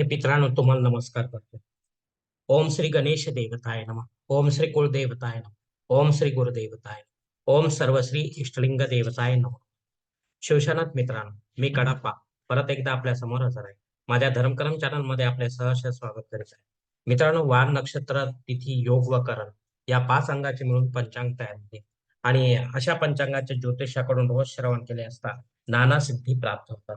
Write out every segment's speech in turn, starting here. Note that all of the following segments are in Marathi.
हे मित्रांनो तुम्हाला नमस्कार करतो. ओम श्री गणेश देवताय नम. ओम श्री कुलदेवताय नम. ओम श्री गुरुदेवताय ओम सर्वश्री इष्टलिंग देवताय नम. शिवशनाथ मित्रांनो मी कडाप्पा. परत एकदा आपल्यासमोर हजर आहे. माझ्या धर्मकरम चॅनलमध्ये आपले सहर्ष स्वागत करीत आहे. मित्रांनो वार नक्षत्र तिथी योग व करण या पाच अंगाचे मिळून पंचांग तयार होते. आणि अशा पंचांगाचे ज्योतिषाकडून रोज श्रवण केले असता नाना सिद्धी प्राप्त होतात.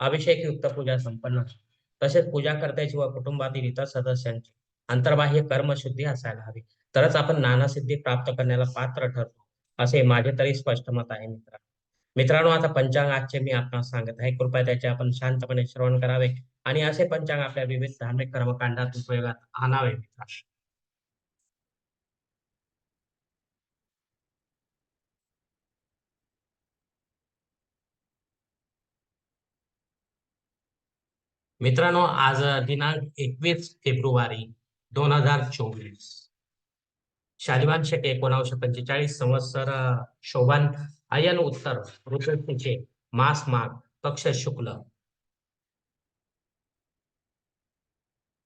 अभिषेक युक्त पूजा संपन्न तसेच पूजा करतायची व कुटुंबातील इतर सदस्यांची अंतर्बाह्य कर्मशुद्धी असायला हवी. तरच आपण नाना सिद्धी प्राप्त करण्याला पात्र ठरतो असे माझे तरी स्पष्ट मत आहे मित्र. मित्रांनो आता पंचांग आजचे मी आपणास सांगत आहे. कृपया त्याचे आपण शांतपणे श्रवण करावे आणि असे पंचांग आपल्या विविध धार्मिक कर्मकांडात उपयोगात आणावे मित्र. मित्रांनो आज दिनांक एकवीस फेब्रुवारी दोन हजार चोवीस. शालिवान शेटे एकोणाशे पंचेचाळीस संवत्सर शोभन अयन उत्तर ऋतूचे मास माग पक्ष शुक्ल.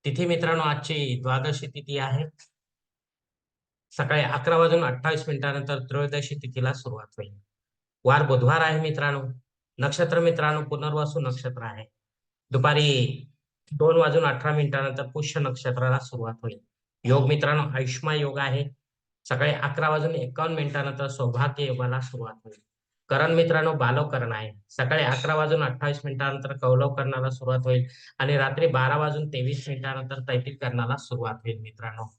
तिथे मित्रांनो आजची द्वादशी तिथी आहे. सकाळी अकरा वाजून अठ्ठावीस मिनिटानंतर त्रयोदशी तिथीला सुरुवात होईल. वार बुधवार आहे मित्रांनो. नक्षत्र मित्रांनो पुनर्वसू नक्षत्र आहे. दुपारी दोन वाजून अठरा मिनिटानंतर पुष्य नक्षत्राला सुरुवात होईल. योग मित्रांनो आयुष्मा योग आहे. सकाळी अकरा वाजून एकावन्न मिनिटानंतर सौभाग्य योगाला सुरुवात होईल. करण मित्रांनो बालवकरण आहे. सकाळी अकरा वाजून अठ्ठावीस मिनिटानंतर कौलव करणाला सुरुवात होईल आणि रात्री बारा वाजून तेवीस मिनिटानंतर तैतिक करणाला सुरुवात होईल मित्रांनो.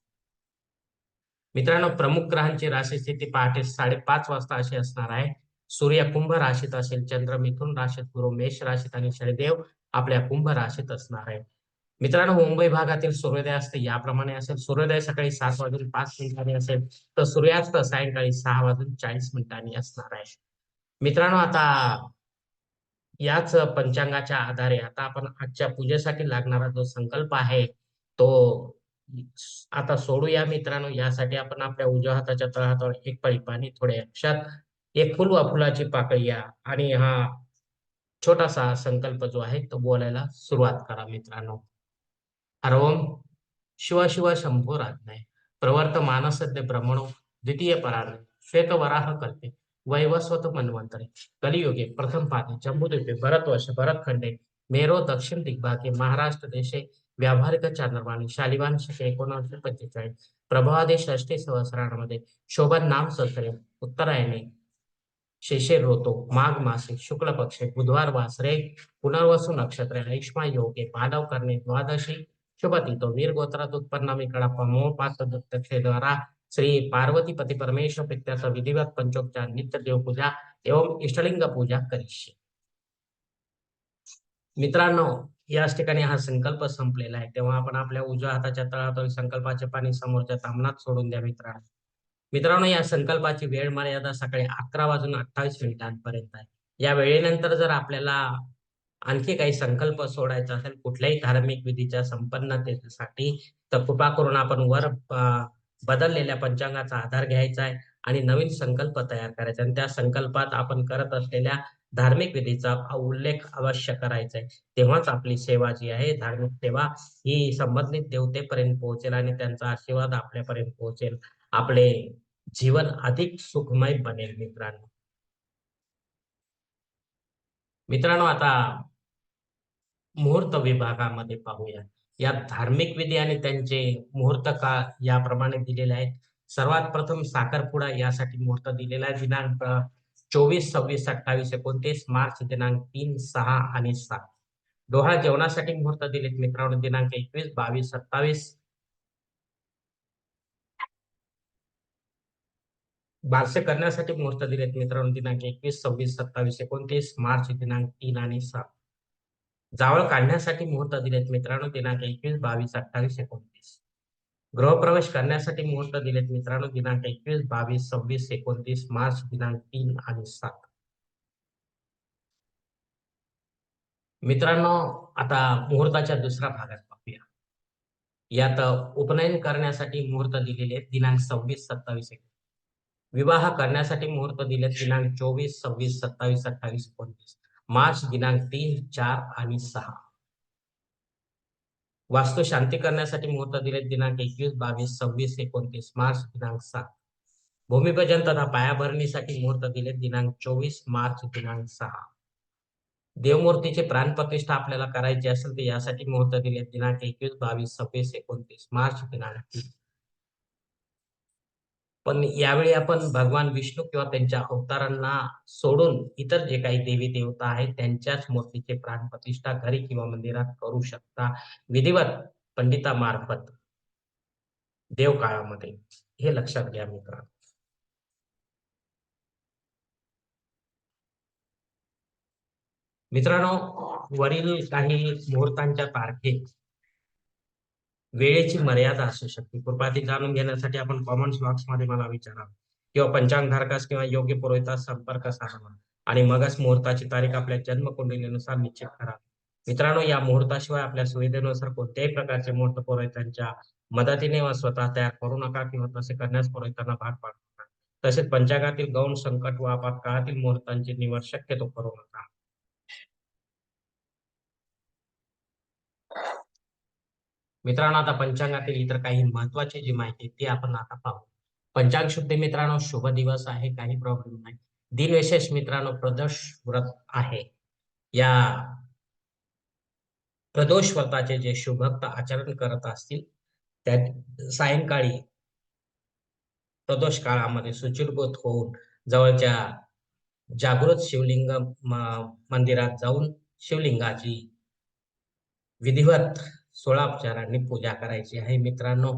मित्रांनो प्रमुख ग्रहांची राशी स्थिती पहाटे साडेपाच वाजता अशी असणार आहे. सूर्य कुंभ राशीत असेल चंद्र मिथुन राशीत गुरु मेष राशीत आणि शनिदेव आपल्या कुंभ राशीत असणार आहे. मित्रांनो मुंबई भागातील सूर्योदय असते याप्रमाणे असेल. सूर्योदय सकाळी सात वाजून पाच मिनिटांनी असेल. तर सूर्यास्त सायंकाळी सहा वाजून चाळीस मिनिटांनी असणार आहे. मित्रांनो आता याच पंचांगाच्या आधारे आता आपण आजच्या पूजेसाठी लागणारा जो संकल्प आहे तो आता सोडूया मित्रांनो. यासाठी आपण आपल्या उजव्या हाताच्या तळहातावर एक पळी पाणी थोडे अक्षात एक फुल वा फुलाची पाकळी या. आणि हा छोटासा संकल्प जो आहे तो बोलायला सुरुवात करा मित्रांनो. हरवम शिव शिव शंभो राज्ञाय. प्रवर्त मानसद्य ब्रह्मणो द्वितीय पराणे श्वेत वराह कल्पे. वैवस्वत मन्वंतरे कलियुगे प्रथम पाने जम्बूद्वीपे भरतवर्ष भरतखंडे मेरो दक्षिण दिग्भागे महाराष्ट्र देशे. व्यावहारिक चांद्रवाणी शालिवान शके एकोणीसशे पंचेचाळीस. प्रभादे षष्टी सहस्रामध्ये शोभन नाम संवत्सरे उत्तरायणे शिशिर ऋतू माघ मासे शुक्ल पक्षे बुधवार वासरे पुनर्वसू नक्षत्र ऐष्मा योगे पालव करणे द्वादशी शुभतितो वीर गोत्रात उत्पन्न मी कडाप्पा मोह पात्र दत्तक्षेद्वारा श्री पार्वती पती परमेश्वर पित्याचा विधिवत पंचोपचार नित्य देवपूजा एवं इष्टलिंग पूजा करीशी. मित्रांनो याच ठिकाणी हा संकल्प संपलेला आहे. तेव्हा आपण आपल्या उजव्या हाताच्या तळातून संकल्पाचे पाणी समोरच्या तामनात सोडून द्या मित्रांनो. मित्रांनो या संकल्पाची वेळ मर्यादा सकाळी अकरा वाजून अठ्ठावीस मिनिटांपर्यंत आहे. या वेळेनंतर जर आपल्याला आणखी काही संकल्प सोडायचा असेल कुठल्याही धार्मिक विधीच्या संपन्नतेसाठी तर कृपा करून आपण वर बदललेल्या पंचांगाचा आधार घ्यायचा आहे आणि नवीन संकल्प तयार करायचा आणि त्या संकल्पात आपण करत असलेल्या धार्मिक विधीचा उल्लेख अवश्य करायचा आहे. तेव्हाच आपली सेवा जी आहे धार्मिक सेवा ही संबंधित देवतेपर्यंत पोहोचेल आणि त्यांचा आशीर्वाद आपल्यापर्यंत पोहोचेल. आपले जीवन अधिक सुखमय बनेल मित्रांनो. मित्रांनो आता मुहूर्त विभागामध्ये पाहूया. या धार्मिक विधी आणि त्यांचे मुहूर्त काळ याप्रमाणे दिलेले आहेत. सर्वात प्रथम साखरपुडा यासाठी मुहूर्त दिलेला आहे. दिनांक चोवीस सव्वीस अठ्ठावीस एकोणतीस मार्च दिनांक तीन सहा आणि सात. डोहा जेवणासाठी मुहूर्त दिलेत मित्रांनो. दिनांक एकवीस बावीस सत्तावीस बारसे करण्यासाठी मुहूर्त दिलेत मित्रांनो दिनांक एकवीस सव्वीस सत्तावीस एकोणतीस मार्च दिनांक तीन आणि सात. जावळ काढण्यासाठी मुहूर्त दिलेत मित्रांनो दिनांक एकवीस बावीस अठ्ठावीस एकोणतीस. गृहप्रवेश करण्यासाठी मुहूर्त दिलेत मित्रांनो दिनांक एकवीस बावीस सव्वीस एकोणतीस मार्च दिनांक तीन आणि सात. मित्रांनो आता मुहूर्ताच्या दुसऱ्या भागात पाहूया. यात उपनयन करण्यासाठी मुहूर्त दिलेले आहेत दिनांक सव्वीस सत्तावीस विवाह करण्यासाठी मुहूर्त दिले दिनांक चोवीस सव्वीस सत्तावीस अठ्ठावीस एकोणतीस. मार्च दिनांक तीन चार आणि सहा. वास्तू शांती करण्यासाठी मुहूर्त दिले दिनांक एकवीस बावीस सव्वीस एकोणतीस. मार्च दिनांक सात. भूमिपूजन तथा पायाभरणीसाठी मुहूर्त दिले दिनांक चोवीस मार्च दिनांक सहा. देवमूर्तीचे प्राणप्रतिष्ठा आपल्याला करायची असेल तर यासाठी मुहूर्त दिले दिनांक एकवीस बावीस सव्वीस एकोणतीस. मार्च दिनांक तीन. पण यावेळी आपण भगवान विष्णू किंवा त्यांच्या अवतारांना सोडून इतर जे काही देवी देवता आहेत त्यांच्याच मूर्तीचे प्राण प्रतिष्ठा घरी किंवा मंदिरात करू शकता. विधिवत पंडितामार्फत देव काळामध्ये हे लक्षात घ्या मित्रांनो. मित्रांनो वरील काही मुहूर्तांच्या तारखे वेळेची मर्यादा असू शकते. कृपया ती जाणून घेण्यासाठी आपण कॉमन बॉक्समध्ये मला विचारा. किंवा पंचांग धारकास किंवा योग्य पुरोहितास संपर्क साधावा आणि मगच मुहूर्ताची तारीख आपल्या जन्मकुंडलीनुसार निश्चित करा. मित्रांनो या मुहूर्ताशिवाय आपल्या सुविधेनुसार कोणत्याही प्रकारचे मुहूर्त पुरोहितांच्या मदतीने व स्वतः तयार करू नका किंवा तसे करण्यास पुरोहितांना भाग पाडू नका. तसेच पंचांगातील गौण संकट व आपत्काळातील मुहूर्तांची निवड शक्यतो करू नका. मित्रांनो आता पंचांगातील इतर काही महत्वाची जी माहिती ती आपण आता पाहू. पंचांग शुद्धी मित्रांनो शुभ दिवस आहे काही प्रॉब्लेम नाही. दिनविशेष मित्रांनो प्रदोष व्रत आहे. या प्रदोष व्रताचे जे शुभक्त आचरण करत असतील त्या सायंकाळी प्रदोष काळामध्ये सुचिरभूत होऊन जवळच्या जागृत शिवलिंग मंदिरात जाऊन शिवलिंगाची विधिवत सोळा उपचारांनी पूजा करायची आहे मित्रांनो.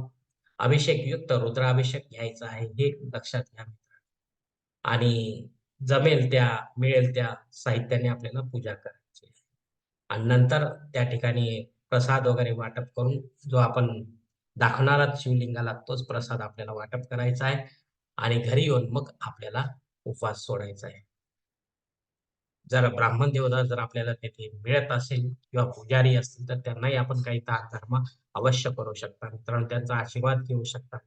अभिषेक युक्त रुद्राभिषेक घ्यायचा आहे हे लक्षात घ्या आणि जमेल त्या मिळेल त्या साहित्याने आपल्याला पूजा करायची आहे. आणि नंतर त्या ठिकाणी प्रसाद वगैरे वाटप करून जो आपण दाखवणारा शिवलिंगाला तोच प्रसाद आपल्याला वाटप करायचा आहे. आणि घरी येऊन मग आपल्याला उपवास सोडायचा आहे. जर ब्राह्मण देवता जर आपल्याला तेथे मिळत असेल किंवा पुजारी असतील तर त्यांनाही आपण काही दान धर्म अवश्य करू शकता मित्रांनो त्यांचा आशीर्वाद घेऊ शकता.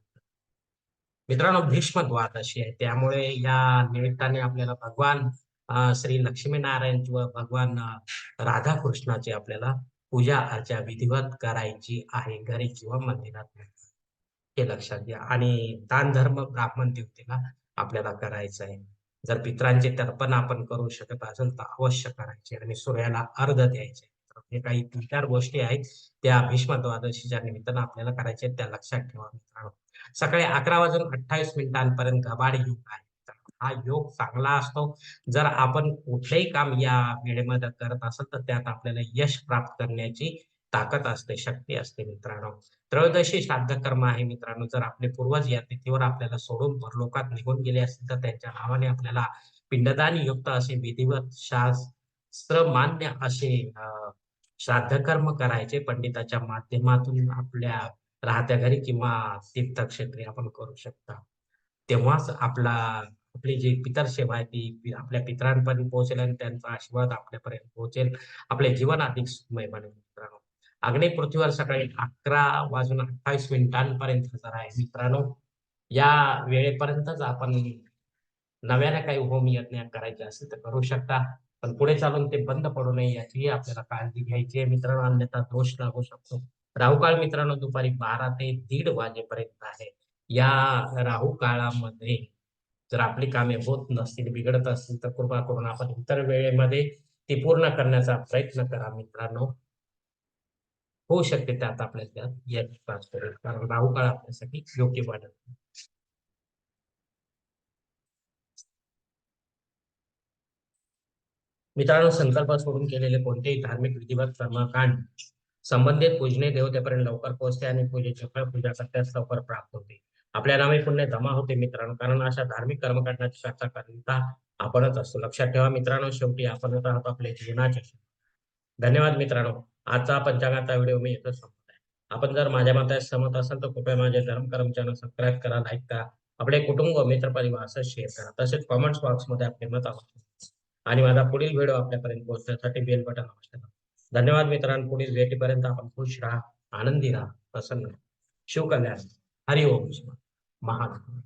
मित्रांनो भीष्म द्वादशी आहे. त्यामुळे या निमित्ताने आपल्याला भगवान श्री लक्ष्मीनारायण किंवा भगवान राधाकृष्णाची आपल्याला पूजा अर्चा विधिवत करायची आहे घरी किंवा मंदिरात. हे लक्षात घ्या. आणि दान धर्म ब्राह्मण देवतेला आपल्याला करायचं आहे. जर पित्रांचे तर्पण आपण करू शकत असेल तर अवश्य करायचे आणि सूर्याला अर्ध द्यायचे. हे काही तीन चार गोष्टी आहेत. त्या भीष्म द्वादशीच्या निमित्तानं आपल्याला करायचे त्या लक्षात ठेवा मित्रांनो. सकाळी अकरा वाजून अठ्ठावीस मिनिटांपर्यंत गबाड योग आहे. हा योग चांगला असतो. जर आपण कुठलंही काम या वेळेमध्ये करत असेल तर त्यात आपल्याला यश प्राप्त करण्याची ताकद असते शक्ती असते मित्रांनो. त्रयोदशी श्राद्ध कर्म आहे मित्रांनो. जर आपले पूर्वज या तिथीवर आपल्याला सोडून परलोकात निघून गेले असतील तर त्यांच्या नावाने आपल्याला पिंडदान युक्त असे विधिवत शास्त्र मान्य असे श्राद्ध कर्म करायचे. पंडिताच्या माध्यमातून आपल्या राहत्या घरी किंवा तीर्थक्षेत्री आपण करू शकता. तेव्हाच आपला आपली जी पितर सेवा आहे ती आपल्या पितरांपर्यंत पोहोचेल आणि त्यांचा आशीर्वाद आपल्यापर्यंत पोहोचेल. आपले जीवन अधिक सुखमय बनेल मित्रांनो. आग्नेय पृथ्वीवर सकाळी अकरा वाजून अठ्ठावीस मिनिटांपर्यंत आहे. मित्रांनो या वेळेपर्यंतच आपण नव्याने काही होम यज्ञ करायचे असेल तर करू शकता. पण पुढे चालून ते बंद पडू नये याचीही आपल्याला काळजी घ्यायची आहे. मित्रांनो अन्यथा दोष लागू शकतो. राहुकाळ मित्रांनो दुपारी बारा ते दीड वाजेपर्यंत आहे. या राहू काळामध्ये जर आपली कामे होत नसतील बिघडत असतील तर कृपा करून आपण इतर वेळेमध्ये ती पूर्ण करण्याचा प्रयत्न करा मित्रांनो. होऊ शकते त्यात आपल्याला यश प्राप्त होईल कारण राहू काळ आपल्यासाठी योग्य वाटत मित्रांनो संकल्प सोडून केलेले कोणतेही धार्मिक विधिवत कर्मकांड संबंधित पूजने देवतेपर्यंत लवकर पोहोचते आणि पूजेचे फळ पूजा करण्यास लवकर प्राप्त होते. आपल्या नावे पुण्य जमा होते मित्रांनो कारण अशा धार्मिक कर्मकांडाची चर्चा करता आपणच असतो. लक्षात ठेवा मित्रांनो शेवटी आपण राहतो आपल्या जीवनाच्या धन्यवाद मित्रांनो. आजचा पंचांगाचा व्हिडिओ मी इथं संपत आहे. आपण जर माझ्या मतास सहमत असाल तर कृपया माझे धर्म कर्म चॅनल सबस्क्राईब करा लाईक करा आपले कुटुंब मित्र परिवार असं शेअर करा. तसेच कॉमेंट्स बॉक्समध्ये आपले मत आवश्यक आणि माझा पुढील व्हिडिओ आपल्यापर्यंत पोहोचण्यासाठी बेल बटन अवश्य धन्यवाद मित्रांनो. पुढील भेटीपर्यंत आपण खुश राहा आनंदी राहा प्रसन्न राहा. शिवकल्याण हरिओम. महात्मा.